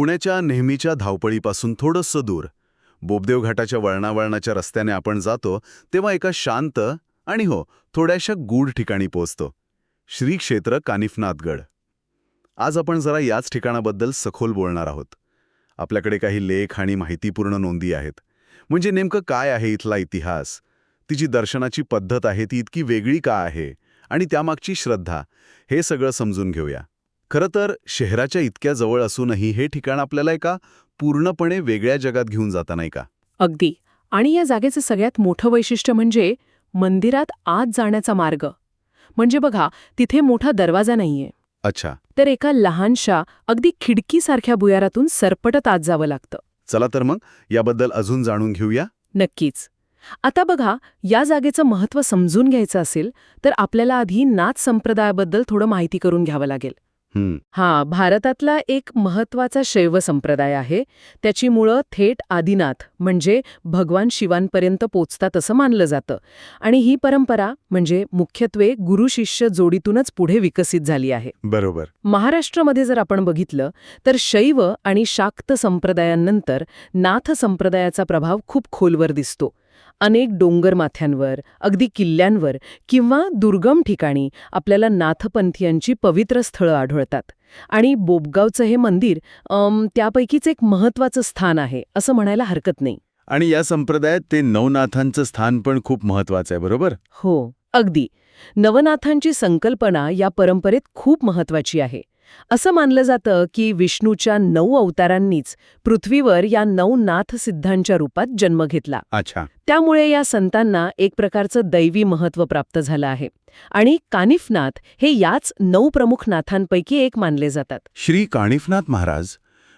पुण्याच्या नेहमीच्या धावपळीपासून थोडंसं दूर. बोबदेव घाटाच्या वळणावळणाच्या रस्त्याने आपण जातो तेव्हा एका शांत आणि हो थोड्याशा गूढ ठिकाणी पोचतो श्री क्षेत्र कानिफनाथगड. आज आपण जरा याच ठिकाणाबद्दल सखोल बोलणार आहोत. आपल्याकडे काही लेख आणि माहितीपूर्ण नोंदी आहेत. म्हणजे नेमकं काय आहे इथला इतिहास? तिची दर्शनाची पद्धत आहे ती इतकी वेगळी का आहे? आणि त्यामागची श्रद्धा हे सगळं समजून घेऊया. खरं तर शहराच्या इतक्या जवळ असूनही हे ठिकाण आपल्याला एका पूर्णपणे वेगळ्या जगात घेऊन जाता नाही का? अगदी. आणि या जागेचं सगळ्यात मोठं वैशिष्ट्य म्हणजे मंदिरात आत जाण्याचा मार्ग. म्हणजे बघा तिथे मोठा दरवाजा नाहीये. अच्छा. तर एका लहानशा अगदी खिडकीसारख्या भुयारातून सरपटत आत जावं लागतं. चला तर मग याबद्दल अजून जाणून घेऊया. नक्कीच. आता बघा या जागेचं महत्त्व समजून घ्यायचं असेल तर आपल्याला आधी नाथ संप्रदायाबद्दल थोडं माहिती करून घ्यावं लागेल. हं, भारतातला एक महत्त्वाचा शैव संप्रदाय आहे. त्याची मुळं थेट आदिनाथ म्हणजे भगवान शिवांपर्यंत पोचतात असं मानलं जातं. आणि ही परंपरा म्हणजे मुख्यत्वे गुरु शिष्य जोडीतूनच पुढे विकसित झाली आहे. बरोबर. महाराष्ट्रामध्ये जर आपण बघितलं तर शैव आणि शाक्त संप्रदायांनंतर नाथ संप्रदायाचा प्रभाव खूप खोलवर दिसतो. अनेक डोंगर माथ्यांवर अगदी किल्ल्यांवर किंवा दुर्गम ठिकाणी आपल्याला नाथपंथीयांची पवित्र स्थळं आढळतात. आणि बोबगावचं हे मंदिर त्यापैकीच एक महत्वाचं स्थान आहे असं म्हणायला हरकत नाही. आणि या संप्रदायात ते नवनाथांचं स्थान पण खूप महत्वाचं आहे बरोबर? हो अगदी. नवनाथांची संकल्पना या परंपरेत खूप महत्वाची आहे. असं मानलं जातं की विष्णूच्या नऊ अवतारांनीच पृथ्वीवर या नऊ नाथ सिद्धांच्या रूपात जन्म घेतला. अच्छा. त्यामुळे या संतांना एक प्रकारचं दैवी महत्त्व प्राप्त झालं आहे. आणि कानिफनाथ हे याच नऊ प्रमुख नाथांपैकी एक मानले जातात. श्री काणिफनाथ महाराज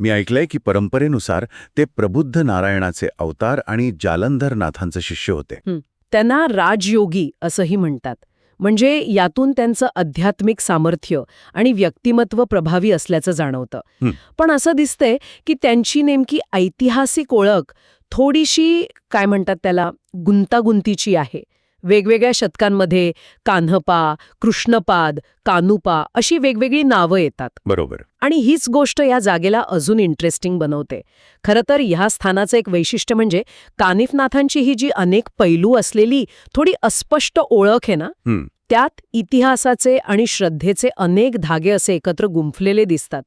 मी ऐकलंय की परंपरेनुसार ते प्रबुद्ध नारायणाचे अवतार आणि जालंधर नाथांचे शिष्य होते. त्यांना राजयोगी असंही म्हणतात. म्हणजे यातून त्यांचं आध्यात्मिक सामर्थ्य आणि व्यक्तिमत्व प्रभावी असल्याचं जाणवतं. पण असं दिसतंय की त्यांची नेमकी ऐतिहासिक ओळख थोडीशी काय म्हणतात त्याला गुंतागुंतीची आहे वेगवेगळ्या शतकांमध्ये कान्हपा कृष्णपाद कानुपा अशी वेगवेगळी नावं येतात. बरोबर. आणि हीच गोष्ट या जागेला अजून इंटरेस्टिंग बनवते. खरं तर ह्या स्थानाचं एक वैशिष्ट्य म्हणजे कानिफनाथांची ही जी अनेक पैलू असलेली थोडी अस्पष्ट ओळख आहे ना त्यात इतिहासाचे आणि श्रद्धेचे अनेक धागे असे एकत्र गुंफलेले दिसतात.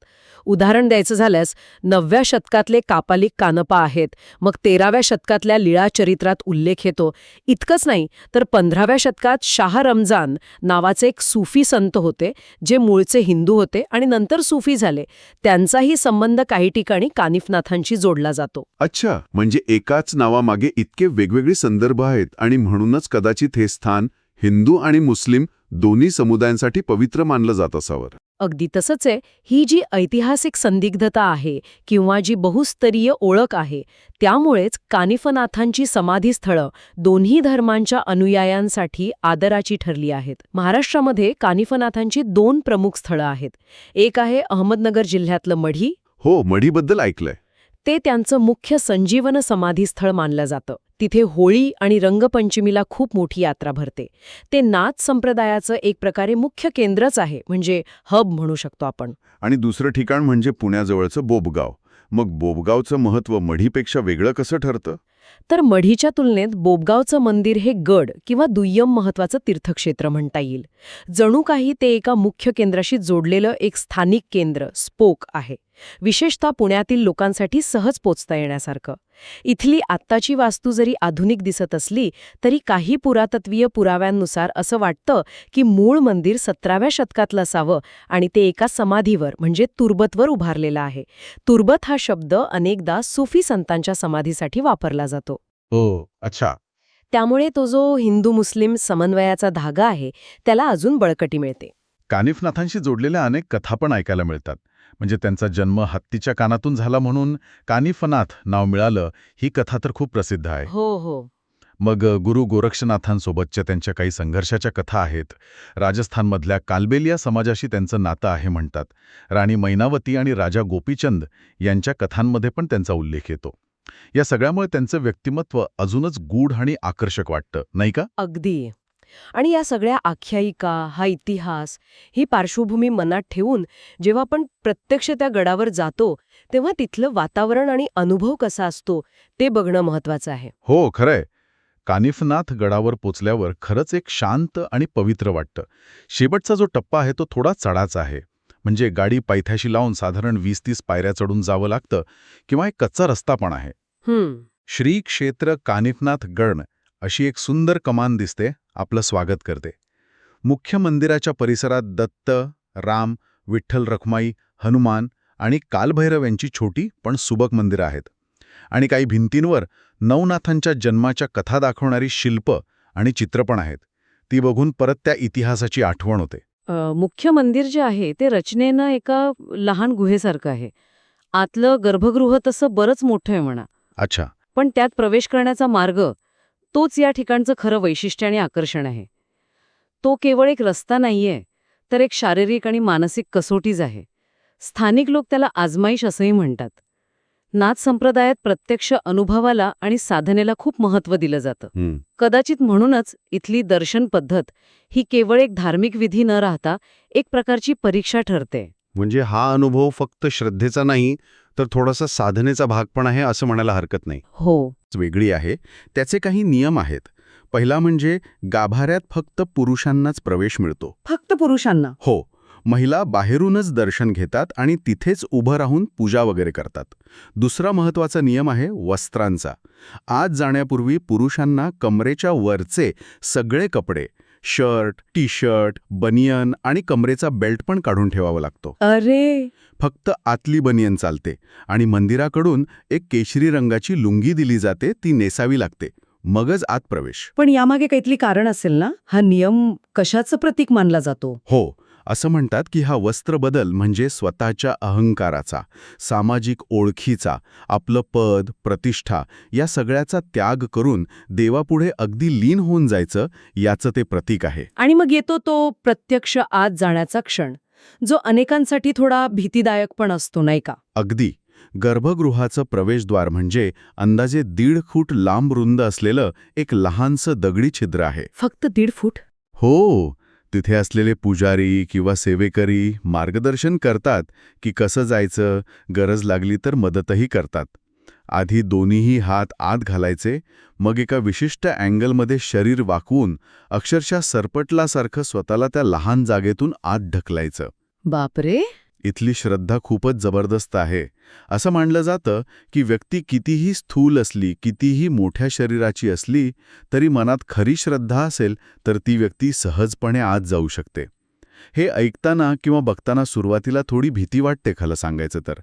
उदाहरण द्यायचं झाल्यास नवव्या शतकातले कापालिक कानपा आहेत मग तेराव्या शतकातल्या लीळा चरित्रात उल्लेख येतो. इतकंच नाही तर पंधराव्या शतकात शाह रमजान नावाचे एक सुफी संत होते जे मूळचे हिंदू होते आणि नंतर सुफी झाले. त्यांचाही संबंध काही ठिकाणी कानिफनाथांशी जोडला जातो. अच्छा म्हणजे एकाच नावामागे इतके वेगवेगळे संदर्भ आहेत आणि म्हणूनच कदाचित हे स्थान हिंदू आणि मुस्लिम दोन्ही समुदायांसाठी पवित्र मानलं जात असावं. अगदी तसंच आहे ही जी ऐतिहासिक संदिग्धता आहे किंवा जी बहुस्तरीय ओळख आहे त्यामुळेच कानिफनाथांची समाधीस्थळं दोन्ही धर्मांच्या अनुयायांसाठी आदराची ठरली आहेत. महाराष्ट्रामध्ये कानिफनाथांची दोन प्रमुख स्थळं आहेत. एक आहे अहमदनगर जिल्ह्यातलं मढी. हो मढीबद्दल ऐकलंय. ते त्यांचं मुख्य संजीवन समाधीस्थळ मानलं जातं. तिथे होळी आणि रंगपंचमीला खूप मोठी यात्रा भरते. ते नाथ संप्रदायाचं एक प्रकारे मुख्य केंद्रच आहे म्हणजे हब म्हणू शकतो आपण. आणि दुसरं ठिकाण म्हणजे पुण्याजवळचं बोबगाव. मग बोबगावचं महत्त्व मढीपेक्षा वेगळं कसं ठरतं? तर मढीच्या तुलनेत बोबगावचं मंदिर हे गड किंवा दुय्यम महत्वाचं तीर्थक्षेत्र म्हणता येईल. जणू काही ते एका मुख्य केंद्राशी जोडलेलं एक स्थानिक केंद्र स्पोक आहे. विशेषतः पुण्यातील लोकांसाठी सहज पोचता येण्यासारखं. इथली आत्ताची वास्तू जरी आधुनिक दिसत असली तरी काही पुरातत्वीय पुराव्यांनुसार असं वाटतं की मूळ मंदिर सतराव्या शतकातलं असावं आणि ते एका समाधीवर म्हणजे तुर्बतवर उभारलेलं आहे. तुर्बत हा शब्द अनेकदा सुफी संतांच्या समाधीसाठी वापरला जातो. हो अच्छा. त्यामुळे तो जो हिंदू मुस्लिम समन्वयाचा धागा आहे त्याला अजून बळकटी मिळते. कानिफनाथांशी जोडलेल्या अनेक कथा पण ऐकायला मिळतात. म्हणजे त्यांचा जन्म हत्तीच्या कानातून झाला म्हणून कानिफनाथ नाव मिळालं ही कथा तर खूप प्रसिद्ध आहे. हो हो. मग गुरु गोरक्षनाथांसोबतच्या त्यांच्या काही संघर्षाच्या कथा आहेत. राजस्थानमधल्या कालबेलिया समाजाशी त्यांचं नातं आहे म्हणतात. राणी मैनावती आणि राजा गोपीचंद यांच्या कथांमध्ये पण त्यांचा उल्लेख येतो. या सगळ्यामुळे त्यांचं व्यक्तिमत्व अजूनच गूढ आणि आकर्षक वाटतं नाही का? अगदी. आणि या सगळ्या आख्यायिका हा इतिहास ही पार्श्वभूमी मनात ठेवून जेव्हा आपण प्रत्यक्ष त्या गडावर जातो तेव्हा तिथलं वातावरण आणि अनुभव कसा असतो ते बघणं महत्वाचं आहे. हो खरंय. कानिफनाथ गडावर पोचल्यावर खरंच एक शांत आणि पवित्र वाटतं. शेवटचा जो टप्पा आहे तो थोडा चढाचा आहे. म्हणजे गाडी पायथ्याशी लावून साधारण वीस तीस पायऱ्या चढून जावं लागतं किंवा एक कच्चा रस्ता पण आहे. श्री क्षेत्र कानिफनाथ गण अशी एक सुंदर कमान दिसते आपलं स्वागत करते. मुख्य मंदिराच्या परिसरात दत्त राम विठ्ठल रखमाई हनुमान आणि कालभैरव यांची छोटी पण सुबक मंदिरं आहेत. आणि काही भिंतींवर नवनाथांच्या जन्माच्या कथा दाखवणारी शिल्प आणि चित्र पण आहेत. ती बघून परत त्या इतिहासाची आठवण होते. मुख्य मंदिर जे आहे ते रचनेनं एका लहान गुहेसारखं आहे. आतलं गर्भगृह तसं बरंच मोठं आहे म्हणा. अच्छा. पण त्यात प्रवेश करण्याचा मार्ग तोच या ठिकाणचं खरं वैशिष्ट्य आणि आकर्षण आहे. तो केवळ एक रस्ता नाहीये तर एक शारीरिक आणि मानसिक कसोटीच आहे. स्थानिक लोक त्याला आजमाईश असंही म्हणतात. नाथ संप्रदायात प्रत्यक्ष अनुभवाला आणि साधनेला खूप महत्त्व दिलं जातं. कदाचित म्हणूनच इथली दर्शन पद्धत ही केवळ एक धार्मिक विधी न राहता एक प्रकारची परीक्षा ठरते. म्हणजे हा अनुभव फक्त श्रद्धेचा नाही तर थोडासा साधनेचा भाग पण आहे असं म्हणायला हरकत नाही. हो. वेगळी आहे. त्याचे काही नियम आहेत. पहिला म्हणजे गाभाऱ्यात फक्त पुरुषांनाच प्रवेश मिळतो. फक्त पुरुषांना? हो. महिला बाहेरूनच दर्शन घेतात आणि तिथेच उभं राहून पूजा वगैरे करतात. दुसरा महत्त्वाचा नियम आहे वस्त्रांचा. आत जाण्यापूर्वी पुरुषांना कमरेच्या वरचे सगळे कपडे शर्ट टी शर्ट बनियन आणि कमरेचा बेल्ट पण काढून ठेवावा लागतो. अरे! फक्त आतली बनियन चालते आणि मंदिराकडून एक केशरी रंगाची लुंगी दिली जाते ती नेसावी लागते. मगच आत प्रवेश. पण यामागे काहीतरी कारण असेल ना? हा नियम कशाचं प्रतीक मानला जातो? हो असं म्हणतात की हा वस्त्रबदल म्हणजे स्वतःच्या अहंकाराचा सामाजिक ओळखीचा आपलं पद प्रतिष्ठा या सगळ्याचा त्याग करून देवापुढे अगदी लीन होऊन जायचं याचं ते प्रतीक आहे. आणि मग येतो तो प्रत्यक्ष आत जाण्याचा क्षण जो अनेकांसाठी थोडा भीतीदायक पण असतो नाही का? अगदी. गर्भगृहाचं प्रवेशद्वार म्हणजे अंदाजे दीड फूट लांब रुंद असलेलं एक लहानसं दगडी छिद्र आहे. फक्त दीड फूट? हो. तिथे असलेले पुजारी किंवा सेवेकरी मार्गदर्शन करतात की कसं जायचं गरज लागली तर मदतही करतात. आधी दोन्हीही हात आत घालायचे मग एका विशिष्ट अँगलमध्ये शरीर वाकवून अक्षरशः सरपटलासारखं स्वतःला त्या लहान जागेतून आत ढकलायचं. बापरे! इथली श्रद्धा खूपच जबरदस्त आहे. असं मानलं जातं की व्यक्ती कितीही स्थूल असली कितीही मोठ्या शरीराची असली तरी मनात खरी श्रद्धा असेल तर ती व्यक्ती सहजपणे आत जाऊ शकते. हे ऐकताना किंवा बघताना सुरुवातीला थोडी भीती वाटते खरं सांगायचं तर.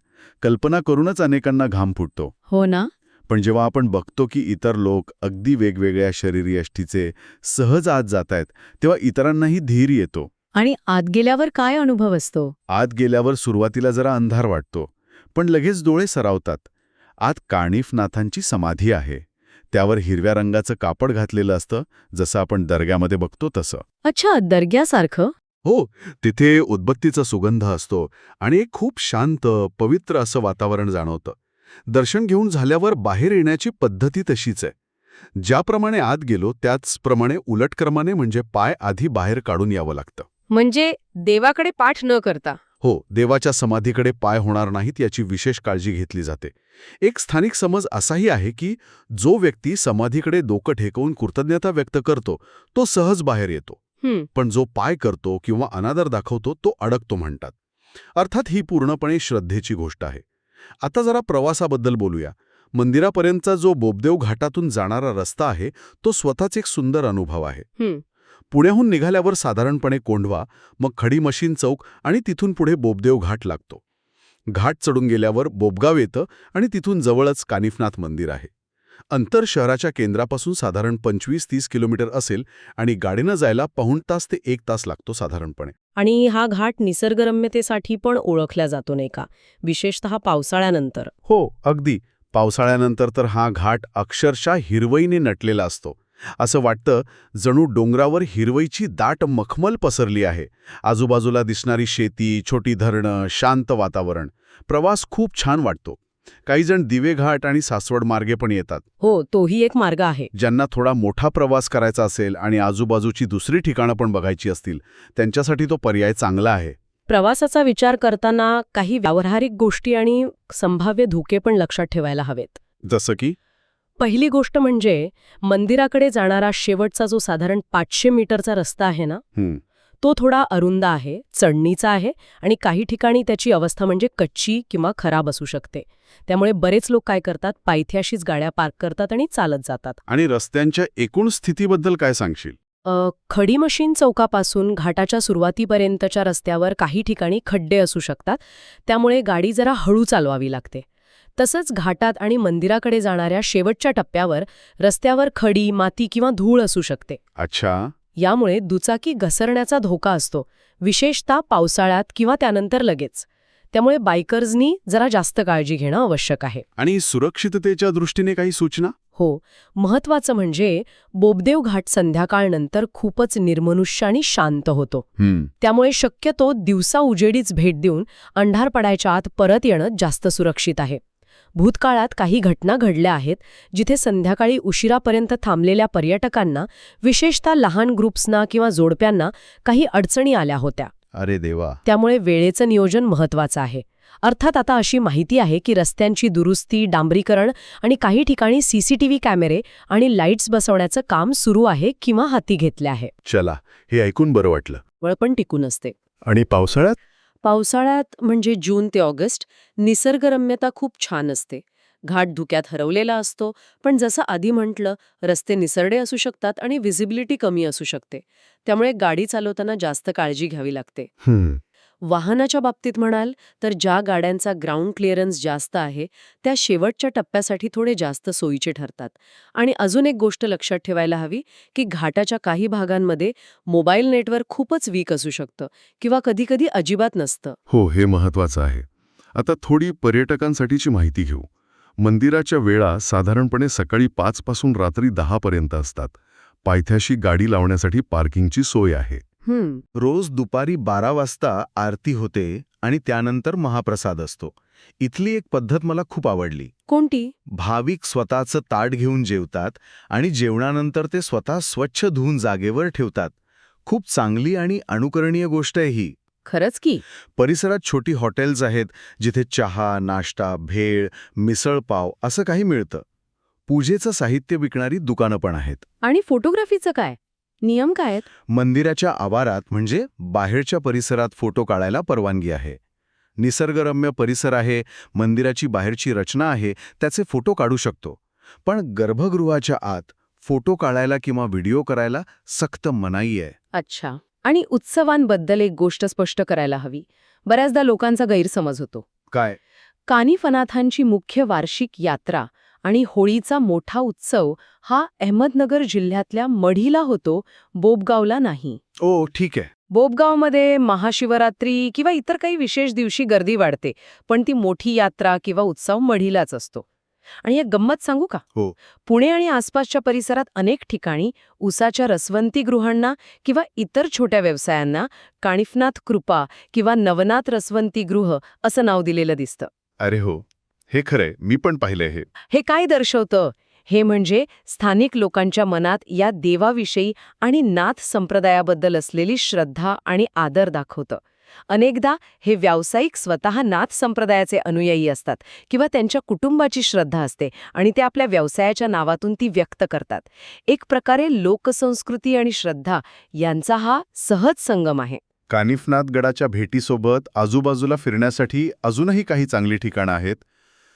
कल्पना करूनच अनेकांना घाम फुटतो. हो ना? पण जेव्हा आपण बघतो की इतर लोक अगदी वेगवेगळ्या शरीरी यष्टीचे सहज आत जातायत तेव्हा इतरांनाही धीर येतो. आणि आत गेल्यावर काय अनुभव असतो? आत गेल्यावर सुरुवातीला जरा अंधार वाटतो पण लगेच डोळे सरावतात. आत काणिफनाथांची समाधी आहे. त्यावर हिरव्या रंगाचं कापड घातलेलं असतं जसं आपण दर्ग्यामध्ये बघतो तसं. अच्छा दर्ग्यासारखं? हो तिथे उदबत्तीचा सुगंध असतो आणि एक खूप शांत पवित्र असं वातावरण जाणवतं. दर्शन घेऊन झाल्यावर बाहेर येण्याची पद्धती तशीच आहे. ज्याप्रमाणे आत गेलो त्याचप्रमाणे उलटक्रमाने म्हणजे पाय आधी बाहेर काढून यावं लागतं. म्हणजे देवाकडे पाठ न करता. हो देवाच्या समाधीकडे पाय होणार नाहीत याची विशेष काळजी घेतली जाते. एक स्थानिक समज असाही आहे की जो व्यक्ती समाधीकडे डोकं ठेकवून कृतज्ञता व्यक्त करतो तो सहज बाहेर येतो. पण जो पाय करतो किंवा अनादर दाखवतो तो अडकतो म्हणतात. अर्थात ही पूर्णपणे श्रद्धेची गोष्ट आहे. आता जरा प्रवासाबद्दल बोलूया. मंदिरापर्यंतचा जो बोबदेव घाटातून जाणारा रस्ता आहे तो स्वतःच एक सुंदर अनुभव आहे. पुण्याहून निघाल्यावर साधारणपणे कोंढवा मग खडी मशीन चौक आणि तिथून पुढे बोबदेव घाट लागतो. घाट चढून गेल्यावर बोबगाव येतं आणि तिथून जवळच कानिफनाथ मंदिर आहे. अंतर शहराच्या केंद्रापासून साधारण पंचवीस तीस किलोमीटर असेल आणि गाडीनं जायला पाऊण तास ते एक तास लागतो साधारणपणे. आणि हा घाट निसर्गरम्यतेसाठी पण ओळखला जातो नाही का? विशेषतः पावसाळ्यानंतर. हो अगदी. पावसाळ्यानंतर तर हा घाट अक्षरशः हिरवईने नटलेला असतो. असं वाटतं जणू डोंगरावर हिरवईची दाट मखमल पसरली आहे. आजूबाजूला दिसणारी शेती छोटी धरणं शांत वातावरण. प्रवास खूप छान वाटतो. काही जण दिवेघाट आणि सासवड मार्गे पण येतात. हो तोही एक मार्ग आहे. ज्यांना थोडा मोठा प्रवास करायचा असेल आणि आजूबाजूची दुसरी ठिकाणं पण बघायची असतील त्यांच्यासाठी तो पर्याय चांगला आहे. प्रवासाचा विचार करताना काही व्यावहारिक गोष्टी आणि संभाव्य धोके पण लक्षात ठेवायला हवेत. जसं की? पहिली गोष्ट म्हणजे मंदिराकडे जाणारा शेवटचा जो साधारण पाचशे मीटरचा रस्ता आहे ना तो थोडा अरुंद आहे चढणीचा आहे आणि काही ठिकाणी त्याची अवस्था म्हणजे कच्ची किंवा खराब असू शकते. त्यामुळे बरेच लोक काय करतात पायथ्याशीच गाड्या पार्क करतात आणि चालत जातात. आणि रस्त्यांच्या एकूण स्थितीबद्दल काय सांगशील? खडी मशीन चौकापासून घाटाच्या सुरुवातीपर्यंतच्या रस्त्यावर काही ठिकाणी खड्डे असू शकतात त्यामुळे गाडी जरा हळू चालवावी लागते. तसंच घाटात आणि मंदिराकडे जाणाऱ्या शेवटच्या टप्प्यावर रस्त्यावर खडी माती किंवा धूळ असू शकते. अच्छा. यामुळे दुचाकी घसरण्याचा धोका असतो विशेषतः पावसाळ्यात किंवा त्यानंतर लगेच. त्यामुळे बायकर्सनी जरा जास्त काळजी घेणं आवश्यक आहे. आणि सुरक्षिततेच्या दृष्टीने काही सूचना? हो. महत्वाचं म्हणजे बोबदेव घाट संध्याकाळनंतर खूपच निर्मनुष्य आणि शांत होतो. त्यामुळे शक्यतो दिवसा उजेडीच भेट देऊन अंधार पडायच्या आत परत येणं जास्त सुरक्षित आहे. भूतकाळात काही घटना घडल्या आहेत जिथे संध्याकाळी उशिरापर्यंत थांबलेल्या पर्यटकांना विशेषतः लहान ग्रुप्सना किंवा जोडप्यांना काही अडचणी आल्या होत्या. अरे देवा. त्यामुळे वेळेचं नियोजन महत्वाचं आहे. अर्थात आता अशी माहिती आहे की रस्त्यांची दुरुस्ती डांबरीकरण आणि काही ठिकाणी सीसीटीव्ही कॅमेरे आणि लाईट्स बसवण्याचं काम सुरू आहे किंवा हाती घेतले आहे. चला हे ऐकून बरं वाटलं. वळपण टिकून असते. आणि पावसाळ्यात? पावसाळ्यात म्हणजे जून ते ऑगस्ट निसर्गरम्यता खूप छान असते. घाट धुक्यात हरवलेला असतो पण जसं आधी म्हटलं रस्ते निसरडे असू शकतात आणि व्हिजिबिलिटी कमी असू शकते. त्यामुळे गाडी चालवताना जास्त काळजी घ्यावी लागते. वाहनाच्या बाबतीत म्हणाल तर ज्या गाड्यांचा ग्राउंड क्लिअरन्स जास्त आहे त्या शेवटच्या टप्प्यासाठी थोडे जास्त सोयीचे ठरतात. आणि अजून एक गोष्ट लक्षात ठेवायला हवी की घाटाच्या काही भागांमध्ये मोबाईल नेटवर्क खूपच वीक असू शकतं किंवा कधीकधी अजिबात नसतं. हो हे महत्वाचं आहे. आता थोडी पर्यटकांसाठीची माहिती घेऊ. मंदिराच्या वेळा साधारणपणे सकाळी पाच पासून रात्री दहापर्यंत असतात. पायथ्याशी गाडी लावण्यासाठी पार्किंगची सोय आहे. रोज दुपारी बारा वाजता आरती होते आणि त्यानंतर महाप्रसाद असतो. इथली एक पद्धत मला खूप आवडली. कोणती? भाविक स्वतःचं ताट घेऊन जेवतात आणि जेवणानंतर ते स्वतः स्वच्छ धुवून जागेवर ठेवतात. खूप चांगली आणि अनुकरणीय गोष्ट आहे ही. खरंच की. परिसरात छोटी हॉटेल्स आहेत जिथे चहा नाश्ता भेळ मिसळपाव असं काही मिळतं. पूजेचं साहित्य विकणारी दुकानं पण आहेत. आणि फोटोग्राफीचं काय? नियम काय आहेत? मंदिराच्या आवारात म्हणजे बाहेरच्या परिसरात फोटो काढायला परवानगी आहे. निसर्गरम्य परिसर आहे मंदिराची बाहेरची रचना आहे त्याचे फोटो काढू शकतो. पण गर्भगृहाच्या आत फोटो काढायला किंवा व्हिडिओ करायला सक्त मनाई आहे. अच्छा. आणि उत्सवांबद्दल एक गोष्ट स्पष्ट करायला हवी. बऱ्याचदा लोकांचा गैरसमज होतो. काय? कानिफनाथांची मुख्य वार्षिक यात्रा आणि होळीचा मोठा उत्सव हा अहमदनगर जिल्ह्यातल्या मढीला होतो बोबगावला नाही. ओ ठीक आहे. बोबगावमध्ये महाशिवरात्री किंवा इतर काही विशेष दिवशी गर्दी वाढते पण ती मोठी यात्रा किंवा उत्सव मढीलाच असतो. आणि एक गंमत सांगू का? हो. पुणे आणि आसपासच्या परिसरात अनेक ठिकाणी उसाच्या रसवंती गृहांना किंवा इतर छोट्या व्यवसायांना काणिफनाथ कृपा किंवा नवनाथ रसवंती गृह असं नाव दिलेलं दिसतं. अरे हो. हे खरंय मी पण पाहिलंय हे. हे काय दर्शवतं? हे म्हणजे स्थानिक लोकांच्या मनात या देवाविषयी आणि नाथ संप्रदायाबद्दल असलेली श्रद्धा आणि आदर दाखवतं. अनेकदा हे व्यावसायिक स्वतः नाथ संप्रदायाचे अनुयायी असतात किंवा त्यांच्या कुटुंबाची श्रद्धा असते आणि ते आपल्या व्यवसायाच्या नावातून ती व्यक्त करतात. एक प्रकारे लोकसंस्कृती आणि श्रद्धा यांचा हा सहज संगम आहे. कानिफनाथ गडाच्या भेटीसोबत आजूबाजूला फिरण्यासाठी अजूनही काही चांगली ठिकाणं आहेत?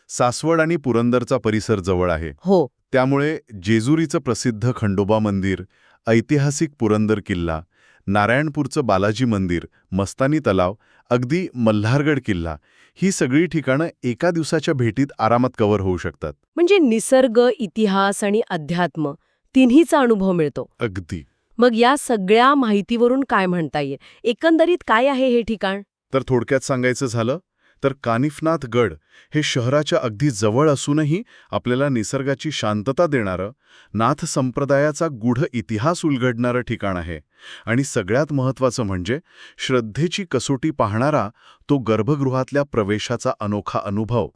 सासवड आणि पुरंदरचा परिसर जवळ आहे. हो. त्यामुळे जेजुरीचं प्रसिद्ध खंडोबा मंदिर ऐतिहासिक पुरंदर किल्ला नारायणपूरचं बालाजी मंदिर मस्तानी तलाव अगदी मल्हारगड किल्ला ही सगळी ठिकाणं एका दिवसाच्या भेटीत आरामात कव्हर होऊ शकतात. म्हणजे निसर्ग इतिहास आणि अध्यात्म तिन्हीचा अनुभव मिळतो. अगदी. मग या सगळ्या माहितीवरून काय म्हणता येईल? एकंदरीत काय आहे हे ठिकाण? तर थोडक्यात सांगायचं झालं तर कानिफनाथ गड हे शहराच्या अगदी जवळ असूनही आपल्याला निसर्गाची शांतता देणारं नाथ संप्रदायाचा गूढ इतिहास उलगडणारं ठिकाण आहे. आणि सगळ्यात महत्त्वाचं म्हणजे श्रद्धेची कसोटी पाहणारा तो गर्भगृहातल्या प्रवेशाचा अनोखा अनुभव.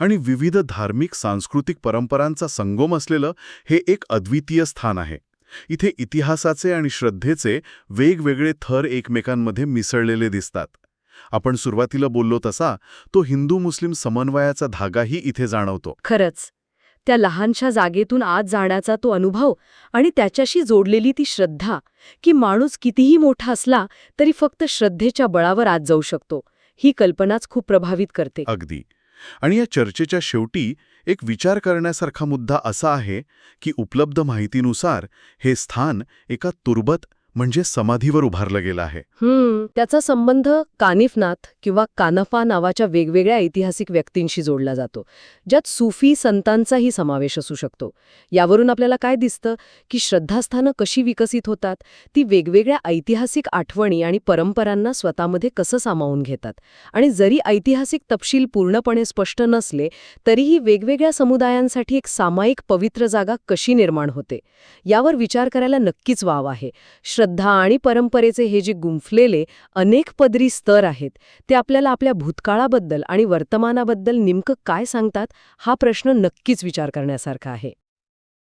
आणि विविध धार्मिक सांस्कृतिक परंपरांचा संगम असलेलं हे एक अद्वितीय स्थान आहे. इथे इतिहासाचे आणि श्रद्धेचे वेगवेगळे थर एकमेकांमध्ये मिसळलेले दिसतात. आपण सुरुवातीला बोललो तसा तो हिंदू मुस्लिम समन्वयाचा धागाही इथे जाणवतो. खरंच. त्या लहानशा जागेतून आत जाण्याचा तो अनुभव आणि त्याच्याशी जोडलेली ती श्रद्धा की माणूस कितीही मोठा असला तरी फक्त श्रद्धेच्या बळावर आत जाऊ शकतो ही कल्पनाच खूप प्रभावित करते. अगदी. आणि या चर्चेच्या शेवटी एक विचार करण्यासारखा मुद्दा असा आहे की उपलब्ध माहितीनुसार हे स्थान एका तुर्बत म्हणजे समाधीवर उभारलं गेलं आहे. हम्म त्याचा संबंध कानिफनाथ किंवा कानफा नावाच्या वेगवेगळ्या ऐतिहासिक व्यक्तींशी जोडला जातो ज्यात सुफी संतांचाही समावेश असू शकतो. यावरून आपल्याला काय दिसतं की श्रद्धास्थानं कशी विकसित होतात ती वेगवेगळ्या ऐतिहासिक आठवणी आणि परंपरांना स्वतःमध्ये कसं सामावून घेतात? आणि जरी ऐतिहासिक तपशील पूर्णपणे स्पष्ट नसले तरीही वेगवेगळ्या समुदायांसाठी एक सामायिक पवित्र जागा कशी निर्माण होते? यावर विचार करायला नक्कीच वाव आहे. श्रद्धा आणि परंपरेचे हे जे गुंफलेले अनेक पदरी स्तर आहेत ते आपल्याला आपल्या भूतकाळाबद्दल आणि वर्तमानाबद्दल नेमकं काय सांगतात हा प्रश्न नक्कीच विचार करण्यासारखा आहे.